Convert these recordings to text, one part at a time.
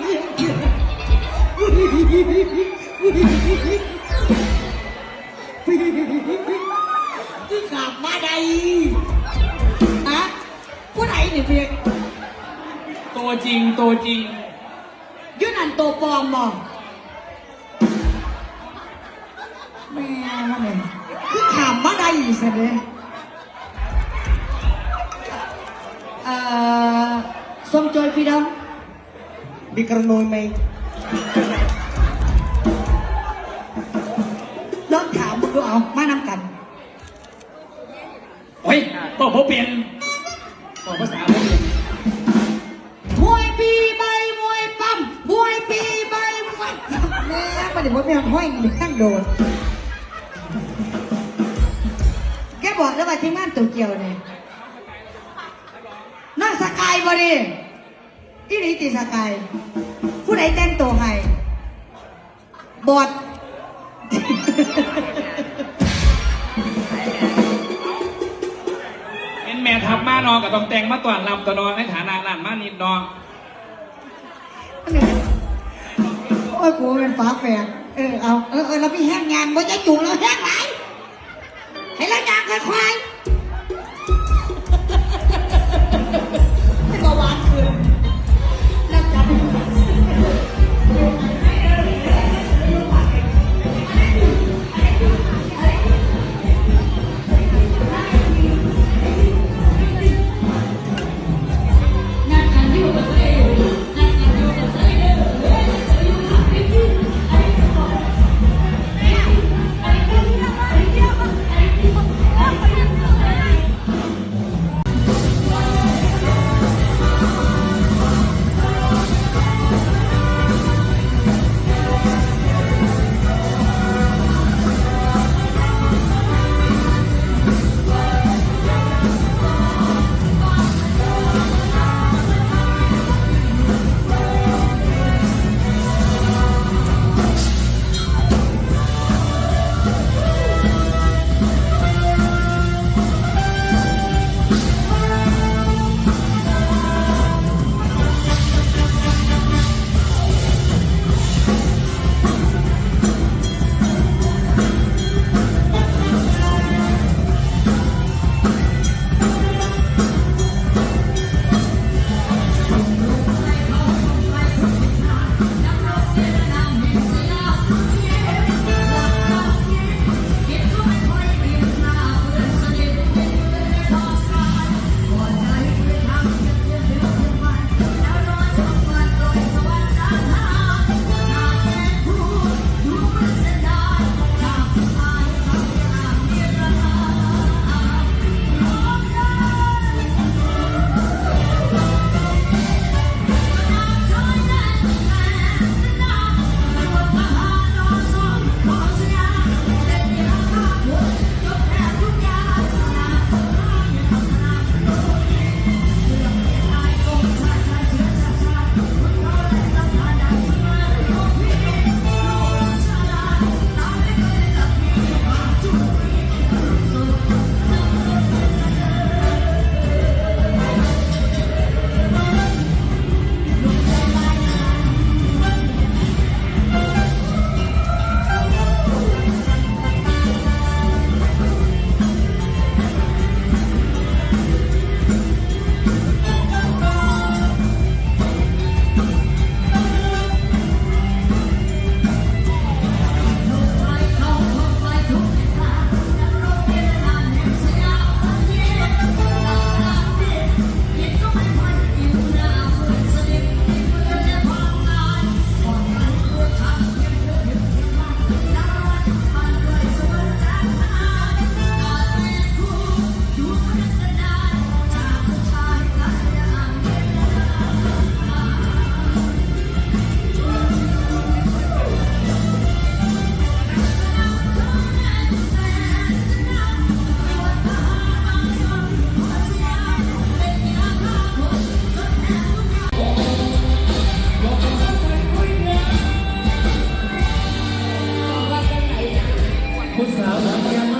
นมันคือเห็นเดียวกูเห็นกูเห็นกูเห็นคือขับมาใดฮะผู้ไหนเนี่ยเพียงตัวจริงตัวจริงยืนอันตัวปลอมบ่แม่มาเลยคือขับมาใดอีกสิเนี่ยเอ่อส้มโจยพี่ดำ đi cần nồi mày ลองถามมึงดูเอามานำกันเฮ้ยบอกผมเปลี่ยนบอกภาษาผมเปลี่ยนมวยปีใบมวยปั๊มมวยปีใบมวยปั๊มแม่ประเดี๋ยวผมไม่ห้อยเลี้ยงโดนแกบอกแล้วว่าทีมงานตัวเกียวเนี่ยนั่งสกายบ่ดิ ที่นี่ติสกายผู้ใดแต่งตัวให้บอดเป็นแม่ทัพมานอนกับต้องแต่งมาต่อนลำตัวนอนในฐานะนั่นมานิดนอนโอ้ยกูเป็นฝาแฝดเออเอาเออเออเราพี่แห้งงานบ่จะจุ่มเราแห้งไหลให้เรายางค่อยๆ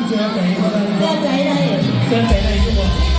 เสียใจได้เสียใจได้ทุกคน